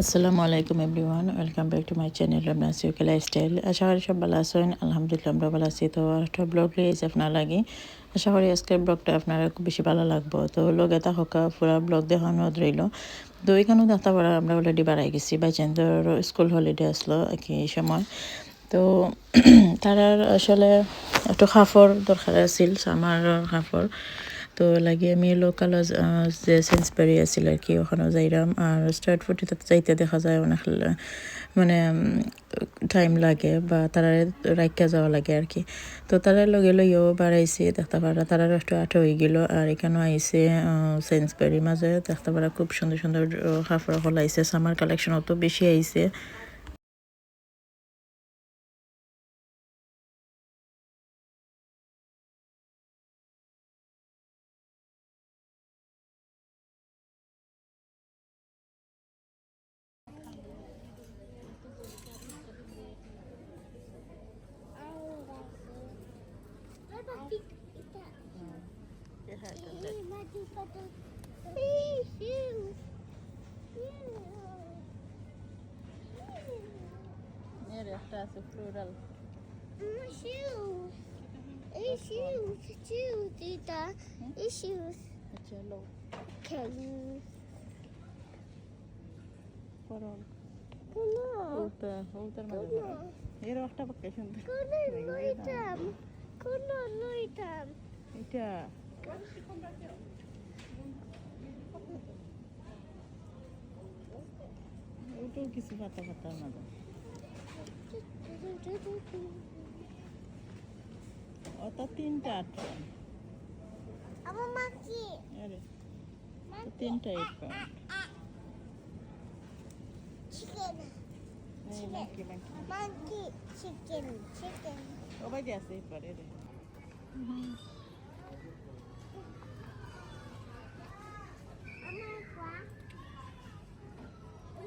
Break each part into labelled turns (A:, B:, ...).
A: আসসালামু আলাইকুম everyone, welcome back to my channel Ramna সিউকে lifestyle. আশা করি সব ভালো আছেন, আলহামদুলিল্লাহ আমরা ভালো আছি। তো একটা ব্লগ লিয়েছি আপনার লাগে। আশা করি আজকের ব্লগটা আপনার খুব বেশি ভালো লাগবো। তো লগে তা হকা, পুরা ব্লগ দেখানো রইল। তো ওইখানেও দেখা পড়া আমরা অলরেডি বাড়াই গেছি। বাই চেন্দ্র স্কুল হলিডে আসলো এই সময়। তো তারার আসলে একটু খাফর দরকার আছিল আমার খাফর। তো লাগে আমি লোকাল যে সেন্সবারি আছিল আর কি, ওখানেও যাইরাম। আর স্টার্ট ফুটিতে যাইতে দেখা যায় অনেক মানে টাইম লাগে বা তারা রাইকা যাওয়া লাগে আর কি। তো তারা লগে লগেও বাড়াইছে দেখতে পারা তারা একটু আটো হয়ে গেল আর এখানেও আইসে সেন্সবারির মাঝে। দেখতে পারা খুব সুন্দর সুন্দর কাপড় হলাইছে সামার কালেকশন অত বেশি আইছে। একটা আছে ফ্লোরাল. চলো
B: Can
A: করল ওটা ওটার মাঝে এর একটা সুন্দর
B: Loitam. Come
A: এটা কিছু পাতা পাতার মাঝে ওটা তিনটা আটটা।
B: I'm a monkey.
A: আরে তিনটা এইট পাউন্ড। এই পারে রে।
B: I'm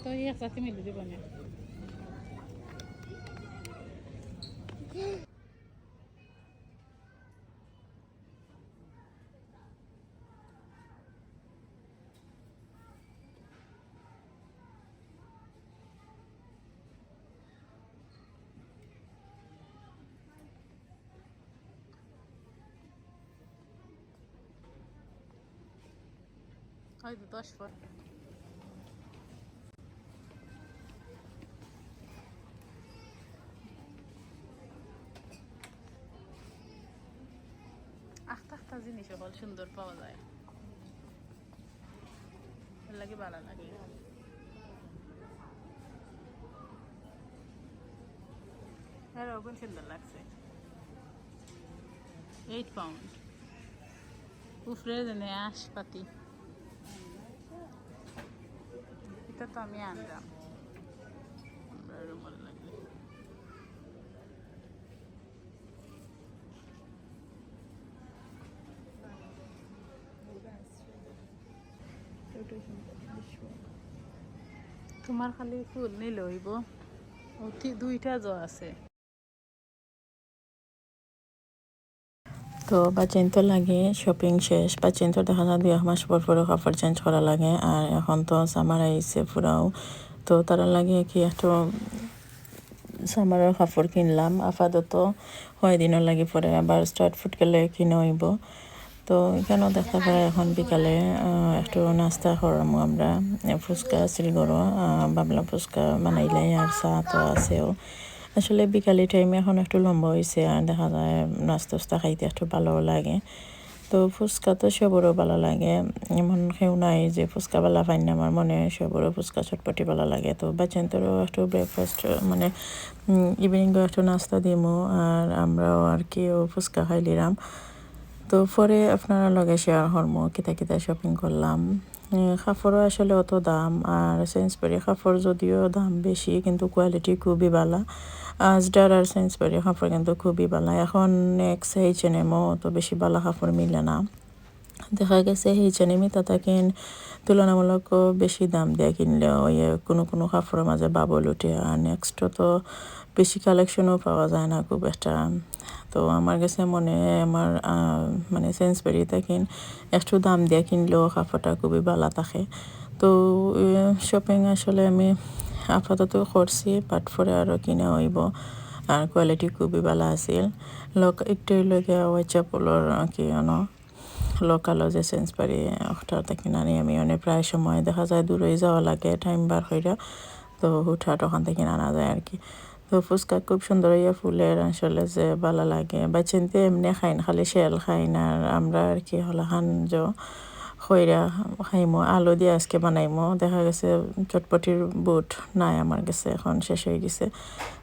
A: কত একসাথে মিলে দিব না হয়তো দশ পর আস্তে আস্তে জিনিস হল সুন্দর পাওয়া যায়। লাগে ভালো লাগে। হ্যাঁ ওগুন সুন্দর লাগছে। এইট পাউন্ড উফরে দেনে আশপাতি। এটা তো আমি আনলাম। রুমাল লাগবে তোমার খালি ফুল নিলে হইব। দুইটা জ আছে। তো বাচেন তো লাগে শপিং শেষ। বাচেন তো দেখা যায় দুই মাস পর পরে কাপড় চেঞ্জ করা লাগে। আর এখন তো সামার আইসে পুরাও তো তারা লাগে কি একটু সামারের কাপড় কিনলাম। আপাতত হয় দিনও লাগে পরে আবার স্টার্ট ফুট গেলে কিনে হইব। তো এখানেও দেখতে পাই এখন বিকালে একটু নাস্তা করামো আমরা। ফুচকা সিলগড় বাবলা ফুচকা বানাইলে আর চা তো আছেও। আসলে বিকালে টাইমে এখন একটু লম্বা হয়েছে আর দেখা যায় নাস্তা টাস্তা খাইতে একটু ভালো লাগে। তো ফুচকা তো সবরও ভালো লাগে। এমন কেউ নাই যে ফুচকা ভালো পাই না, আমার মনে সবরও ফুচকা চটপটি ভালো লাগে। তো বাচ্চাদেরও একটু ব্রেকফাস্ট মানে ইভিনিংও একটু নাস্তা দিমু আর আমরাও আর কি ফুচকা খাইলিরাম। তো পরে আপনারা লগে শেয়ার হরম কিতা কিতা শপিং করলাম। কাপড়ও আসলে অত দাম, আর সেন্সবারি কাপড় যদিও দাম বেশি, কিন্তু কোয়ালিটি খুবই ভালো। আজডার আর সেন্সবারি কাপড় কিন্তু খুবই ভালো। এখন নেক্সট এইচ এন এমও অত বেশি ভালো কাপড় মিলে না। দেখা গেছে এইচ এন এমই তাতাকিন তুলনামূলক বেশি দাম দিয়ে কিনলেও ইয়ে কোনো কোনো কাপড়ের মাঝে বাবল উঠে আর নেক্সট তো বেশি কালেকশনও পাওয়া যায় না খুব একটা। তো আমার কাছে মনে আমার মানে সেন্সবেরি কিন একটু দাম দিয়ে কিনলেও কাপড়টা খুবই ভালো থাকে। তো শপিং আসলে আমি আপাতত করছি বাট পরে আরও কিনা হইব। আর কোয়ালিটি খুবই ভালো আছিল। লোক একটু লগে ওয়াইচাপলের কি জানো লোকালও যে চেঞ্জ পারি হঠাৎ থেকে নানি আমি অনেক প্রায় সময় দেখা যায় দূরে যাওয়া লাগে টাইম বার কইরা তো হুটহাট ওখান থেকে আনা যায় আর কি তো ফুচকা খুব সুন্দর ইয়া ফুলের আসলে যে ভালো লাগে। বা চিনতে এমনি খাইন, খালি শেল খাইন আর আমরা আর কি হলো খান যে খৈরা খাইমো, আলু দিয়ে আজকে বানাইমো। দেখা গেছে চটপটির বুট নাই আমার কাছে, এখন শেষ হয়ে গেছে।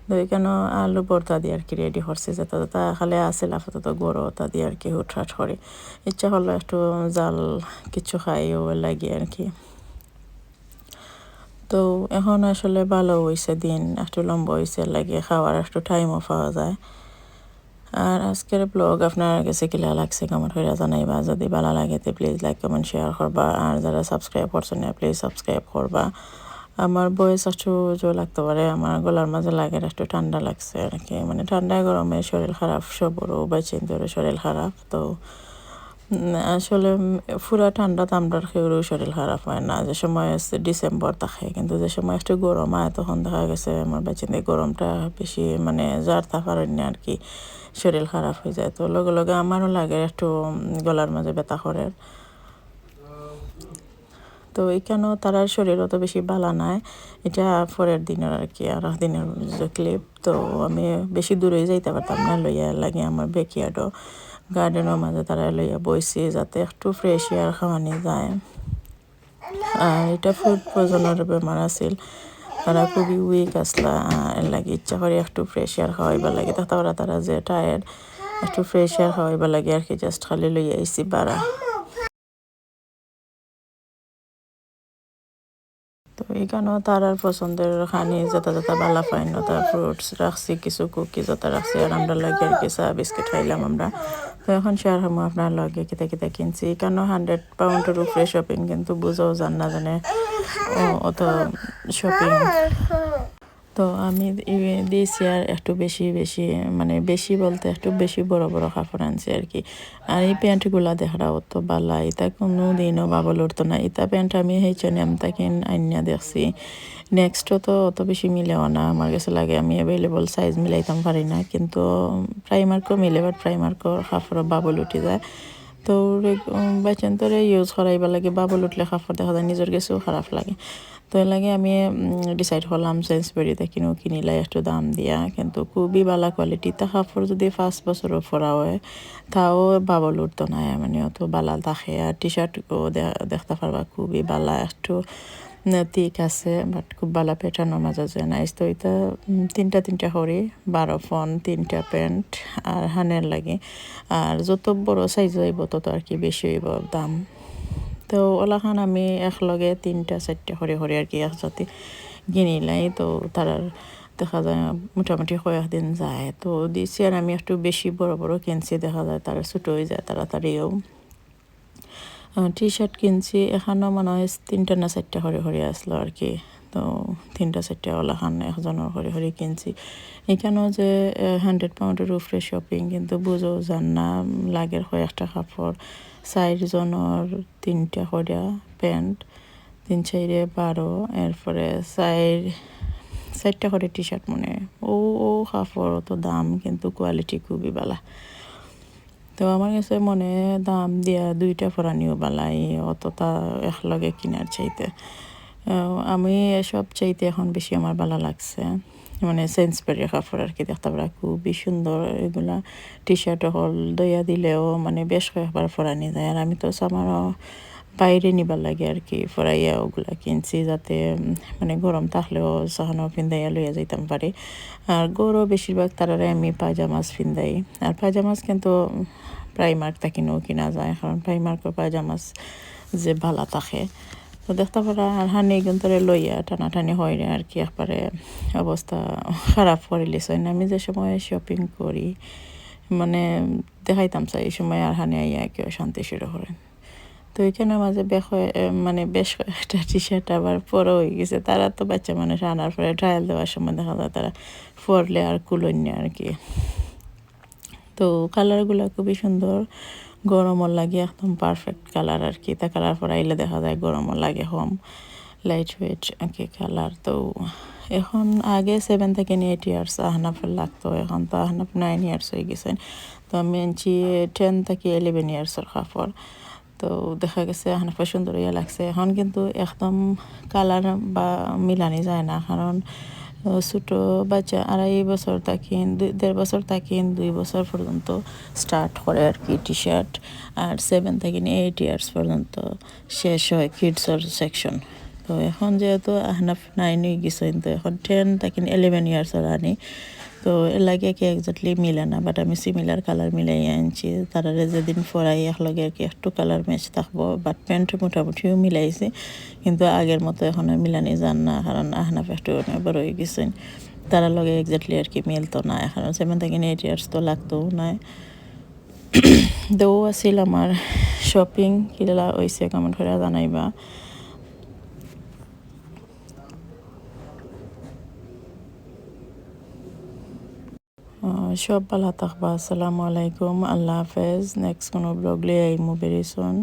A: তো এখানে আলু ভর্তা দিয়ে আর কি রেডি করছে যেটা যেটা খালি আছে, আপাতত গরু ওটা দিয়ে আর কি হুটহাট করে। ইচ্ছা হলো একটু জাল কিছু খাই, ও লাগে আর কি। তো এখন আসলে ভালো হয়েছে দিন, একটু লম্বা হয়েছে লাগে খাওয়ার একটু টাইমও পাওয়া যায়। আর আজকের ব্লগ আপনার কাছে কিলা লাগছে কমেন্ট করে জানাইবা। যদি ভালো লাগে তো প্লিজ লাইক কমেন্ট শেয়ার করবা। আর যারা সাবস্ক্রাইব করছেন না প্লিজ সাবস্ক্রাইব করবা। আমার বয়স জোর লাগতে পারে। আমার গলার মাঝে লাগে, একটু ঠান্ডা লাগছে। আর কি মানে ঠান্ডা গরমে শরীর খারাপ সব সবরও বাচ্চা শরীর খারাপ। তো আসলে পুরা ঠান্ডাতে আমরা কেউরও শরীর খারাপ হয় না। যে সময় আছে ডিসেম্বর থাকে, কিন্তু যে সময় একটু গরম হয়, তখন দেখা গেছে আমার বাচ্চাদের গরমটা বেশি মানে যার থাকার না আর কি শরীর খারাপ হয়ে যায়। তো লগে লগে আমারও লাগে একটু গলার মাঝে ব্যথা করে। তো এখানেও তারার শরীর অত বেশি ভালো নাই। এটা পরের দিনের আর কি, আর দিনের ক্লিপ তো আমি বেশি দূরে যাইতে পারতাম না, লইয়া লাগে আমার বেকিয়ার্ডও গার্ডেনের মাঝে তারা লইয়া বইছি যাতে একটু ফ্রেশ এয়ার খাওয়ানি যায়। আর এটা ফুড পয়জনের বেমার আছিল। তারা খুবই উইক আসলা এর লাগে ইচ্ছা করে একটু ফ্রেশ এয়ার খাওয়াইবার লাগে। তারপরে তারা যে টায়ার্ড একটু ফ্রেশ এয়ার খাওয়াইবার লাগে। আর কি জাস্ট খালি লইয়া আইসি বাড়া এখানেও তার আর পছন্দের খানি যেটা যেটা বালা পাইন তার ফ্রুটস রাখছি, কিছু কুকি যেটা রাখছি, আর আমরা লাগে আর কি চা, বিস্কিট খাইলাম আমরা। তো এখন শেয়ার হব আপনার লগে কিতা কিতা কিনছি। এখানেও হান্ড্রেড পাউন্ডের উপরে শপিং কিন্তু বুঝাও জান না জানে অত শপিং তো আমি দিয়েছি আর একটু বেশি বেশি মানে বেশি বলতে একটু বেশি বড় বড় কাপড় আনছি আর কি। আর এই প্যান্টগুলা দেখাটা অত বালা, এটা কোনো দিনও বাবল উঠতো না। এটা প্যান্ট আমি হেঁচে আমি তাকে আইনা দেখছি। নেক্সটও তো অত বেশি মিলেও না, আমার কাছে লাগে আমি অ্যাভেলেবল সাইজ মিলাইতাম পারি না, কিন্তু প্রাইমার্কও মিলে বাট প্রাইমার্কও কাপড় বাবল উঠে যায়। তো বাচ্চান্তরে ইউজ করাইবা লাগে, বাবল উঠলে কাপড় দেখা যায়, নিজের কাছেও খারাপ লাগে। তো এর লাগে আমি ডিসাইড করলাম সেন্সবেরিতে কিনো কিনিলাই একটু দাম দিয়া। কিন্তু খুবই ভালো কোয়ালিটি তা কাপড় যদি পাঁচ বছরও পরা হয়, তাও বাবল উঠতো না। মানে অত বালা থাকে। আর টি শার্টও দেখতে পারবা, খুবই বালা। একটু ঠিক আছে বাট খুব ভালো প্যাটার্নের মাঝে যে নাইস তো এটা তিনটা তিনটা করি। বারো ফোন, তিনটা প্যান্ট, আর হানের লাগে। আর যত বড় সাইজ হইব, তত আর কি বেশি হইব দাম। তো ওলাখান আমি একলগে তিনটা, চারটা করে করে আর কি একসাথে কিনিলাই তো তার দেখা যায় মোটামুটি কয়েকদিন যায়। তো দিছি আর আমি একটু বেশি বড় বড় কিনছি, দেখা যায় তারা ছোটো হয়ে যায় তাড়াতাড়িও। টি শার্ট কিনছি এখানেও মনে হয় তিনটা না চারটা হরে হরে আসলো আর কি। তো তিনটা চারটা ওলাখান একজনের করে করে কিনছি। এখানেও যে হান্ড্রেড পাউন্ডের উপরে শপিং কিন্তু বুঝো যান না লাগের একটা কাপড় চারজনের তিনটা করিয়া প্যান্ট তিন চাইরে বারো এরপরে চার চারটা করে টি শার্ট মনে। ও ও কাপড় তো দাম কিন্তু কোয়ালিটি খুবই ভালো তো আমার কাছে মনে দাম দিয়া দুইটা ফরানিও বালাই অতটা একলগে কিনার চাইতে। আমি এসব চাইতে এখন বেশি আমার ভালো লাগছে। মানে সেন্সবেরি কাপড় আর কি দেখতে পারা খুবই সুন্দর। এগুলা টি শার্ট হল দইয়া দিলেও মানে বেশ কয়েকবার ফরানি যায়। আর আমি তো সামারও বাইরে নিবার লাগে আর কি ফরাইয়া ওগুলা কিনছি যাতে মানে গরম থাকলেও সহানো পিন্দাইয়া লইয়া যাইতাম পারি। আর গরু বেশিরভাগ তারারে আমি পায়জামাস পিন্দাই আর পায়জামাস কিন্তু প্রাইমার্ক তাকিনেও কিনা যায়, কারণ প্রাইমার্কের পায়জামাস যে ভালা থাকে। তো দেখতে পারা আর হানি কিন্তু লইয়া টানাটানি হয় না আর কি, একবারে অবস্থা খারাপ করে লিস আমি যে সময় শপিং করি মানে দেখাইতাম চাই এই সময় আর হানি আইয়া কেউ শান্তি শুরু করেন। তো এখানে মাঝে বেশ মানে বেশ কয়েকটা টি শার্ট আবার পরে হয়ে গেছে। তারা তো বাচ্চা মানুষ, আনার পরে ট্রায়াল দেওয়ার সময় দেখা যায় তারা পরলে আর কুলন্য আর কি। তো কালারগুলো খুবই সুন্দর। গরমও লাগে একদম পারফেক্ট কালার আর কি। তা কালার পর আইলে দেখা যায় গরমও লাগে হোম লাইট ওয়েট কি কালার তো এখন আগে সেভেন থেকে এইট ইয়ার্স আহনাফের লাগতো, এখন তো আহনাফ নাইন ইয়ার্স হয়ে গেছে। তো আমি টেন থেকে ইলেভেন ইয়ার্সের কাপড়। তো দেখা গেছে আহনাফে সুন্দর ইয়ে লাগছে। এখন কিন্তু একদম কালার বা মিলানি যায় না, কারণ ছোটো বাচ্চা আড়াই বছর থাকেন, দুই, দেড় বছর থাকেন, দুই বছর পর্যন্ত স্টার্ট করে আর কি টি শার্ট আর সেভেন থাকেন এইট ইয়ার্স পর্যন্ত শেষ হয় কিডসর সেকশন তো এখন যেহেতু আহনাফ নাইন গেছেন তো এখন টেন থাকেন ইলেভেন ইয়ার্সর আনি। তো এর লাগে কি একজাক্টলি মিলে না বাট আমি সিমিলার কালার মিলাই আনছি। তারারে যেদিন ফরাই একলগে আর কি একটু কালার ম্যাচ থাকব বাট প্যান্ট মোটামুটিও মিলাইছি। কিন্তু আগের মতো এখন মিলানি যান না, কারণ আহনাফ একটু বড় হয়ে গেছেন তারা লগে একজাক্টলি আর কি মিলতো না, এখন সেভেন থেকে এইট ইয়ার্স তো লাগতো না। তো আছিল আমার শপিং কিলা হয়েছে কেমন করে জানাইবা। সব ভালো থাকবা আসসালামু আলাইকুম আল্লাহ হাফেজ। নেক্সট কোনো ব্লগ লিয়ে আইমু বেরি সুন